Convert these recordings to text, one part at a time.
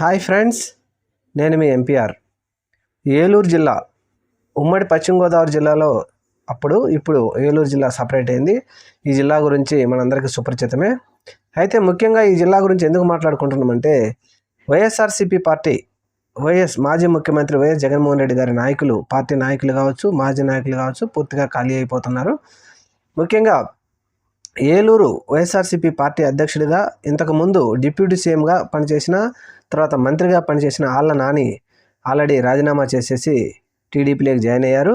Hi friends నేను మీ MPR. Eluru జిల్లా ఉమ్మడి పశ్చిమ గోదావరి జిల్లాలో అప్పుడు ఇప్పుడు ఏలూరు జిల్లా సపరేట్ అయింది. ఈ జిల్లా గురించి మనందరికీ సుపరిచితమే. అయితే ముఖ్యంగా ఈ జిల్లా గురించి ఎందుకు మాట్లాడుకుంటున్నామంటే వైఎస్ఆర్సీపీ పార్టీ వైఎస్ మాజీ ముఖ్యమంత్రి వైఎస్ జగన్మోహన్ రెడ్డి గారి నాయకులు పార్టీ నాయకులు కావచ్చు మాజీ నాయకులు కావచ్చు పూర్తిగా ఖాళీ అయిపోతున్నారు. ముఖ్యంగా ఏలూరు వైఎస్ఆర్సీపీ పార్టీ అధ్యక్షుడిగా ఇంతకుముందు డిప్యూటీ సీఎంగా పనిచేసిన తర్వాత మంత్రిగా పనిచేసిన ఆళ్ళ నాని ఆల్రెడీ రాజీనామా చేసేసి టీడీపీలోకి జాయిన్ అయ్యారు.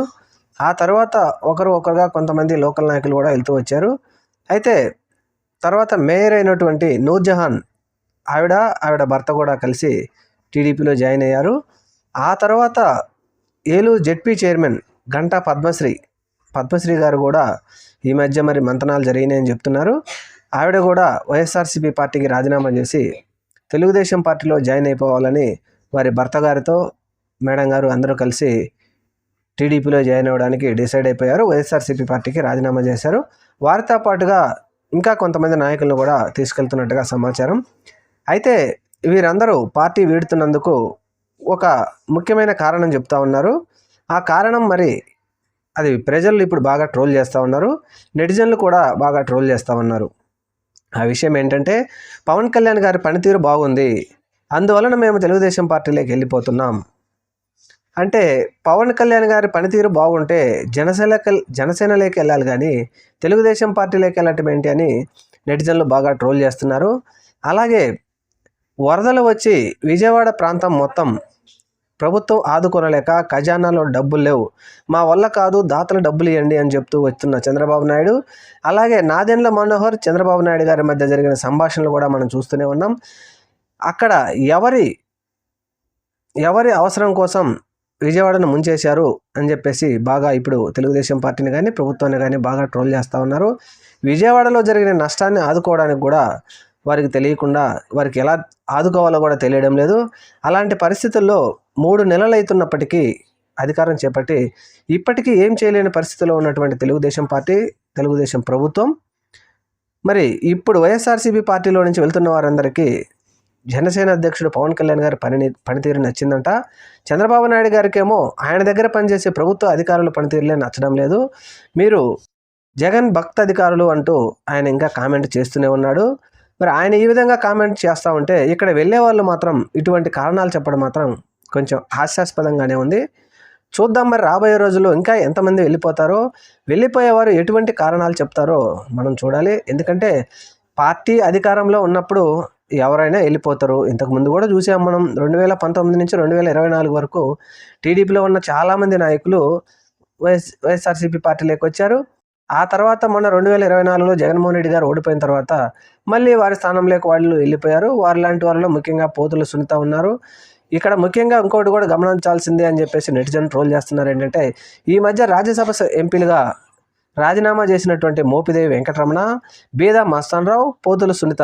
ఆ తర్వాత ఒకరు ఒకరుగా కొంతమంది లోకల్ నాయకులు కూడా వెళ్తూ వచ్చారు. అయితే తర్వాత మేయర్ అయినటువంటి నూర్జహాన్ ఆవిడ ఆవిడ భర్త కూడా కలిసి టీడీపీలో జాయిన్ అయ్యారు. ఆ తర్వాత ఏలూరు జెడ్పీ చైర్మన్ గంటా పద్మశ్రీ పద్మశ్రీ గారు కూడా ఈ మధ్య మరి మంతనాలు జరిగినాయని చెప్తున్నారు. ఆవిడ కూడా వైఎస్ఆర్సీపీ పార్టీకి రాజీనామా చేసి తెలుగుదేశం పార్టీలో జాయిన్ అయిపోవాలని వారి భర్త గారితో మేడం గారు అందరూ కలిసి టీడీపీలో జాయిన్ అవ్వడానికి డిసైడ్ అయిపోయారు. వైఎస్ఆర్సీపీ పార్టీకి రాజీనామా చేశారు. వారితో పాటుగా ఇంకా కొంతమంది నాయకులను కూడా తీసుకెళ్తున్నట్టుగా సమాచారం. అయితే వీరందరూ పార్టీ వీడుతున్నందుకు ఒక ముఖ్యమైన కారణం చెప్తా ఉన్నారు. ఆ కారణం మరి అది ప్రజలు ఇప్పుడు బాగా ట్రోల్ చేస్తూ ఉన్నారు. నెటిజన్లు కూడా బాగా ట్రోల్ చేస్తూ ఉన్నారు. ఆ విషయం ఏంటంటే పవన్ కళ్యాణ్ గారి పనితీరు బాగుంది. అందువలన మేము తెలుగుదేశం పార్టీలోకి వెళ్ళిపోతున్నాం. అంటే పవన్ కళ్యాణ్ గారి పనితీరు బాగుంటే జనసేన జనసేనలోకి వెళ్ళాలి కానీ తెలుగుదేశం పార్టీలోకి వెళ్ళటం ఏంటి అని నెటిజన్లు బాగా ట్రోల్ చేస్తున్నారు. అలాగే వరదలు వచ్చి విజయవాడ ప్రాంతం మొత్తం ప్రభుత్వం ఆదుకొనలేక ఖజానాలో డబ్బులు లేవు. మా వల్ల కాదు దాతలు డబ్బులు ఇవ్వండి అని చెప్తూ వస్తున్న చంద్రబాబు నాయుడు. అలాగే నాదెండ్ల మనోహర్ చంద్రబాబు నాయుడు గారి మధ్య జరిగిన సంభాషణలు కూడా మనం చూస్తూనే ఉన్నాం. అక్కడ ఎవరి ఎవరి అవసరం కోసం విజయవాడను ముంచేశారు అని చెప్పేసి బాగా ఇప్పుడు తెలుగుదేశం పార్టీని కానీ ప్రభుత్వాన్ని కానీ బాగా ట్రోల్ చేస్తూ ఉన్నారు. విజయవాడలో జరిగిన నష్టాన్ని ఆదుకోవడానికి కూడా వారికి తెలియకుండా వారికి ఎలా ఆదుకోవాలో కూడా తెలియడం లేదు. అలాంటి పరిస్థితుల్లో మూడు నెలలైతున్నప్పటికీ అధికారం చేపట్టి ఇప్పటికీ ఏం చేయలేని పరిస్థితిలో ఉన్నటువంటి తెలుగుదేశం పార్టీ తెలుగుదేశం ప్రభుత్వం. మరి ఇప్పుడు వైఎస్ఆర్సీపీ పార్టీలో నుంచి వెళ్తున్న వారందరికీ జనసేన అధ్యక్షుడు పవన్ కళ్యాణ్ గారి పనిని పనితీరు నచ్చిందంట. చంద్రబాబు నాయుడు గారికేమో ఆయన దగ్గర పనిచేసే ప్రభుత్వ అధికారుల పనితీరులే నచ్చడం లేదు. మీరు జగన్ భక్త అధికారులు అంటూ ఆయన ఇంకా కామెంట్ చేస్తూనే ఉన్నాడు. మరి ఆయన ఈ విధంగా కామెంట్ చేస్తూ ఉంటే ఇక్కడ వెళ్ళే వాళ్ళు మాత్రం ఇటువంటి కారణాలు చెప్పడం మాత్రం కొంచెం హాస్యాస్పదంగానే ఉంది. చూద్దాం మరి రాబోయే రోజుల్లో ఇంకా ఎంతమంది వెళ్ళిపోతారో వెళ్ళిపోయేవారు ఎటువంటి కారణాలు చెప్తారో మనం చూడాలి. ఎందుకంటే పార్టీ అధికారంలో ఉన్నప్పుడు ఎవరైనా వెళ్ళిపోతారు. ఇంతకుముందు కూడా చూసాం మనం రెండు వేల పంతొమ్మిది నుంచి రెండు వేల ఇరవై నాలుగు వరకు టీడీపీలో ఉన్న చాలామంది నాయకులు వైఎస్ వైఎస్ఆర్సీపీ పార్టీలోకి వచ్చారు. ఆ తర్వాత మొన్న రెండు వేల ఇరవై నాలుగులో జగన్మోహన్ రెడ్డి గారు ఓడిపోయిన తర్వాత మళ్ళీ వారి స్థానంలోకి వాళ్ళు వెళ్ళిపోయారు. వారి లాంటి వారిలో ముఖ్యంగా పోతులు సునీత ఉన్నారు. ఇక్కడ ముఖ్యంగా ఇంకోటి కూడా గమనించాల్సిందే అని చెప్పేసి నెటిజన్ ట్రోల్ చేస్తున్నారు ఏంటంటే ఈ మధ్య రాజ్యసభ ఎంపీలుగా రాజీనామా చేసినటువంటి మోపిదేవి వెంకటరమణ బీదా మస్తాన్రావు పోతుల సునీత.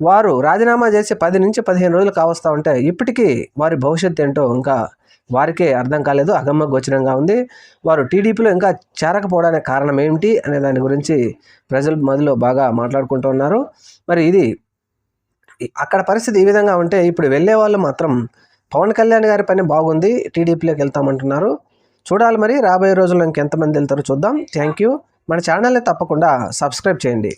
వారు రాజీనామా చేసి పది నుంచి పదిహేను రోజులు కావస్తూ ఉంటే ఇప్పటికీ వారి భవిష్యత్తు ఏంటో ఇంకా వారికే అర్థం కాలేదు అగమ్మ గోచరంగా ఉంది. వారు టీడీపీలో ఇంకా చేరకపోవడానికి కారణం ఏమిటి అనే దాని గురించి ప్రజల మధ్యలో బాగా మాట్లాడుకుంటూ ఉన్నారు. మరి ఇది అక్కడ పరిస్థితి ఈ విధంగా ఉంటే ఇప్పుడు వెళ్ళే వాళ్ళు మాత్రం పవన్ కళ్యాణ్ గారి పని బాగుంది టీడీపీలోకి వెళ్తామంటున్నారు. చూడాలి మరి రాబోయే రోజుల్లో ఇంకెంతమంది వెళ్తారో చూద్దాం. థ్యాంక్ యూ మన ఛానల్ని తప్పకుండా సబ్స్క్రైబ్ చేయండి.